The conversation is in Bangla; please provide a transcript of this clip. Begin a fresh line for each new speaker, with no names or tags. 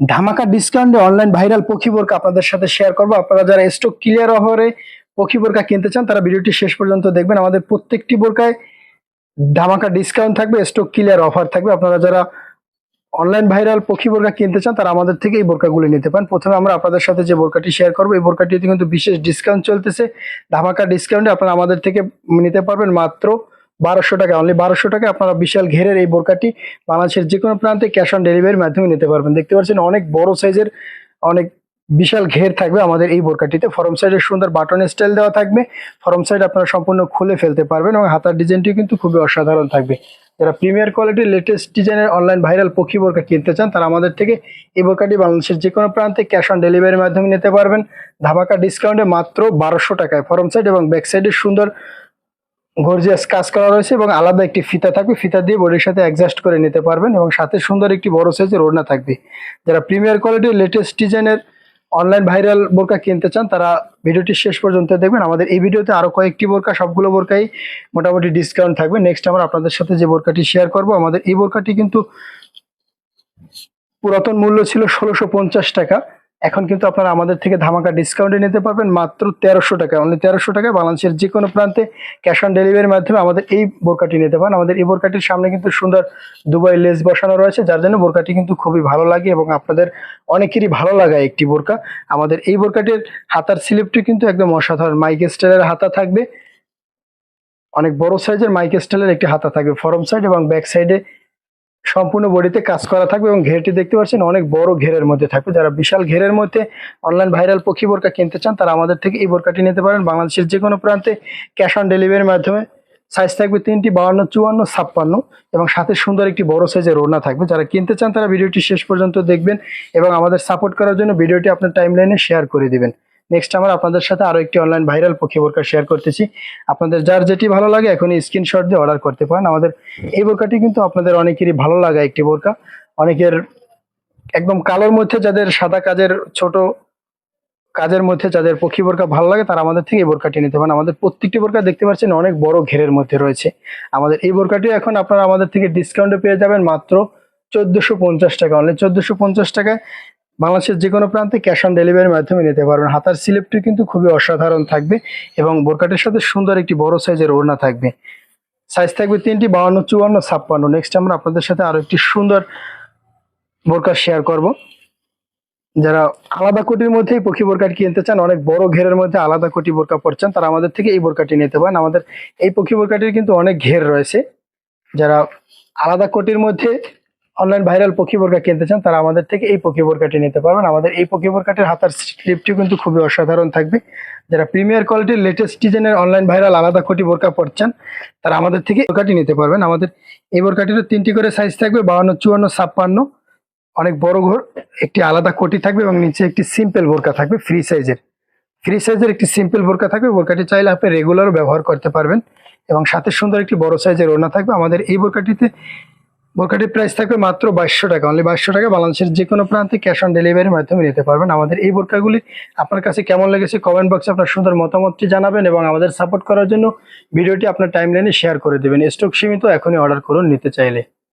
ধামাকা ডিসকাউন্টে অনলাইন ভাইরাল পক্ষী বোরকা আপনাদের সাথে শেয়ার করব। আপনারা যারা স্টক ক্লিয়ার অফারে পক্ষী বোরকা কিনতে চান, তারা ভিডিওটি শেষ পর্যন্ত দেখবেন। আমাদের প্রত্যেকটি বোরকায় ধামাকা ডিসকাউন্ট থাকবে স্টক ক্লিয়ার অফার থাকবে। আপনারা যারা অনলাইন ভাইরাল পক্ষী বোরকা কিনতে চান, তারা আমাদের থেকে এই বোরকাগুলি নিতে পারেন। প্রথমে আমরা আপনাদের সাথে যে বোরকাটি শেয়ার করব, এই বোরকাটিতে কিন্তু বিশেষ ডিসকাউন্ট চলতেছে। ধামাকা ডিসকাউন্টে আপনারা আমাদের থেকে নিতে পারবেন মাত্র বারোশো টাকা অনলি বারোশো টাকা আপনারা বিশাল ঘেরের এই বোরকাটি বাংলাদেশের যে কোনো প্রান্তে ক্যাশ অন ডেলিভারির মাধ্যমে নিতে পারবেন। দেখতে পাচ্ছেন অনেক বড় সাইজের অনেক বিশাল ঘের থাকবে আমাদের এই বোরকাটিতে। ফরম সাইডে সুন্দর বাটন স্টাইল দেওয়া থাকবে। ফরম সাইড আপনারা সম্পূর্ণ খুলে ফেলতে পারবেন এবং হাতার ডিজাইনটিও কিন্তু খুবই অসাধারণ থাকবে। যারা প্রিমিয়ার কোয়ালিটির লেটেস্ট ডিজাইনের অনলাইন ভাইরাল পক্ষী বোরকা কিনতে চান, তারা আমাদের থেকে এই বোরকাটি বাংলাদেশের যে কোনো প্রান্তে ক্যাশ অন ডেলিভারির মাধ্যমে নিতে পারবেন। ধামাকা ডিসকাউন্টে মাত্র বারোশো টাকায়। ফরম সাইড এবং ব্যাক সাইডে সুন্দর গর্জিয়াস কাজ করা রয়েছে এবং আলাদা একটি ফিতা থাকবে। ফিতা দিয়ে বডির সাথে অ্যাডজাস্ট করে নিতে পারবেন এবং সাথে সুন্দর একটি বড় সাইজের ওড়না থাকবে। যারা প্রিমিয়ার কোয়ালিটির লেটেস্ট ডিজাইনের অনলাইন ভাইরাল বোরকা কিনতে চান, তারা ভিডিওটি শেষ পর্যন্ত দেখবেন। আমাদের এই ভিডিওতে আরও কয়েকটি বোরকা, সবগুলো বোরকাই মোটামুটি ডিসকাউন্ট থাকবে। নেক্সট আমরা আপনাদের সাথে যে বোরকাটি শেয়ার করব, আমাদের এই বোরকাটি কিন্তু পুরাতন মূল্য ছিল ষোলোশো টাকা। এখন কিন্তু আপনারা আমাদের থেকে ধামাকা ডিসকাউন্টে নিতে পারবেন মাত্র তেরোশো টাকা অনলি তেরোশো টাকা বাংলাদেশের যে কোনো প্রান্তে ক্যাশ অন ডেলিভারির মাধ্যমে আমাদের এই বোরকাটি নিতে পারেন। আমাদের এই বোরকাটির সামনে কিন্তু সুন্দর দুবাই লেস বসানো রয়েছে, যার জন্য বোরকাটি কিন্তু খুবই ভালো লাগে এবং আপনাদের অনেকেরই ভালো লাগায় একটি বোরকা। আমাদের এই বোরকাটির হাতার স্লিপটি কিন্তু একদম অসাধারণ। মাইক স্টাইলের হাতা থাকবে। অনেক বড় সাইজের মাইক স্টাইলের একটি হাতা থাকবে। ফরম সাইড এবং ব্যাক সাইডে সম্পূর্ণ বডিতে কাজ করা থাকবে এবং ঘেরটি দেখতে পাচ্ছেন অনেক বড় ঘেরের মধ্যে থাকবে। যারা বিশাল ঘেরের মধ্যে অনলাইন ভাইরাল পক্ষী বোরকা কিনতে চান, তারা আমাদের থেকে এই বোরকাটি নিতে পারেন। বাংলাদেশের যে কোনো প্রান্তে ক্যাশ অন ডেলিভারির মাধ্যমে সাইজ থাকবে তিনটি বাউন্ন চুয়ান্ন, ছাপ্পান্ন এবং সাথে সুন্দর একটি বড় সাইজের ওড়না থাকবে। যারা কিনতে চান, তারা ভিডিওটি শেষ পর্যন্ত দেখবেন এবং আমাদের সাপোর্ট করার জন্য ভিডিওটি আপনার টাইম লাইনে শেয়ার করে দিবেন। নেক্সট আমরা আপনাদের সাথে আরও একটি অনলাইন ভাইরাল পক্ষী বোরকা শেয়ার করতেছি। আপনাদের যার যেটি ভালো লাগে এখনই স্ক্রিনশট দিয়ে অর্ডার করতে পারেন। আমাদের এই বোরকাটি কিন্তু আপনাদের অনেকেরই ভালো লাগা একটি বোরকা। অনেকের একদম কালোর মধ্যে যাদের সাদা কাজের, ছোট কাজের মধ্যে যাদের পক্ষী বোরকা ভালো লাগে, তারা আমাদের থেকে এই বোরকাটি নিতে পারেন। আমাদের প্রত্যেকটি বোরকা দেখতে পাচ্ছেন অনেক বড় ঘেরের মধ্যে রয়েছে। আমাদের এই বোরকাটি এখন আপনারা আমাদের থেকে ডিসকাউন্টে পেয়ে যাবেন মাত্র চোদ্দশো পঞ্চাশ টাকা। অনলি চোদ্দশো পঞ্চাশ টাকায় বাংলাদেশের যে কোনো প্রান্তে ক্যাশ অন ডেলিভারির মাধ্যমে নিতে পারবেন। হাতার স্লিপটি কিন্তু খুবই অসাধারণ থাকবে এবং বোরকাটির সাথে সুন্দর একটি বড় সাইজের ওড়না থাকবে। সাইজ থাকবে তিনটি, বাউন্ন, চুয়ান্ন, ছাপ্পান্ন। নেক্সট আমরা আপনাদের সাথে আরও একটি সুন্দর বোরকা শেয়ার করব। যারা আলাদা কোটির মধ্যেই পক্ষী বোরকাটি কিনতে চান, অনেক বড় ঘেরের মধ্যে আলাদা কোটি বোরকা পড়ছেন তারা আমাদের থেকে এই বোরকাটি নিতে পারেন। আমাদের এই পক্ষী বোরকাটির কিন্তু অনেক ঘের রয়েছে। যারা আলাদা কোটির মধ্যে অনলাইন ভাইরাল পক্ষী বোরকা কিনতে চান, তারা আমাদের থেকে এই পক্ষী বোরকাটি নিতে পারবেন। আমাদের এই পক্ষী বোরকাটির হাতার স্লিপটিও কিন্তু খুবই অসাধারণ থাকবে। যারা প্রিমিয়ার কোয়ালিটির লেটেস্ট ডিজাইনের অনলাইন ভাইরাল আলাদা কোটি বোরকা পড়ছেন তারা আমাদের থেকে বোরকাটি নিতে পারবেন। আমাদের এই বোরকাটিরও তিনটি করে সাইজ থাকবে বাউন্ন চুয়ান্ন, ছাপ্পান্ন। অনেক বড় ঘর, একটি আলাদা কোটি থাকবে এবং নিচে একটি সিম্পল বোরকা থাকবে ফ্রি সাইজের ফ্রি সাইজের একটি সিম্পল বোরকা থাকবে, বোরকাটি চাইলে আপনি রেগুলারও ব্যবহার করতে পারবেন। এবং সাথে সুন্দর একটি বড় সাইজের ওড়না থাকবে। আমাদের এই বোরকাটিতে বোরকাটির প্রাইস থাকবে মাত্র বাইশশো টাকা। অনলি বাইশশো টাকা, বাংলাদেশের যে কোনো প্রান্তে ক্যাশ অন ডেলিভারির মাধ্যমে নিতে পারবেন। আমাদের এই বোরকাগুলি আপনার কাছে কেমন লেগেছে কমেন্ট বক্সে আপনার সুন্দর মতামতটি জানাবেন এবং আমাদের সাপোর্ট করার জন্য ভিডিওটি আপনার টাইম লাইনে শেয়ার করে দেবেন। স্টক সীমিত, এখনই অর্ডার করুন নিতে চাইলে।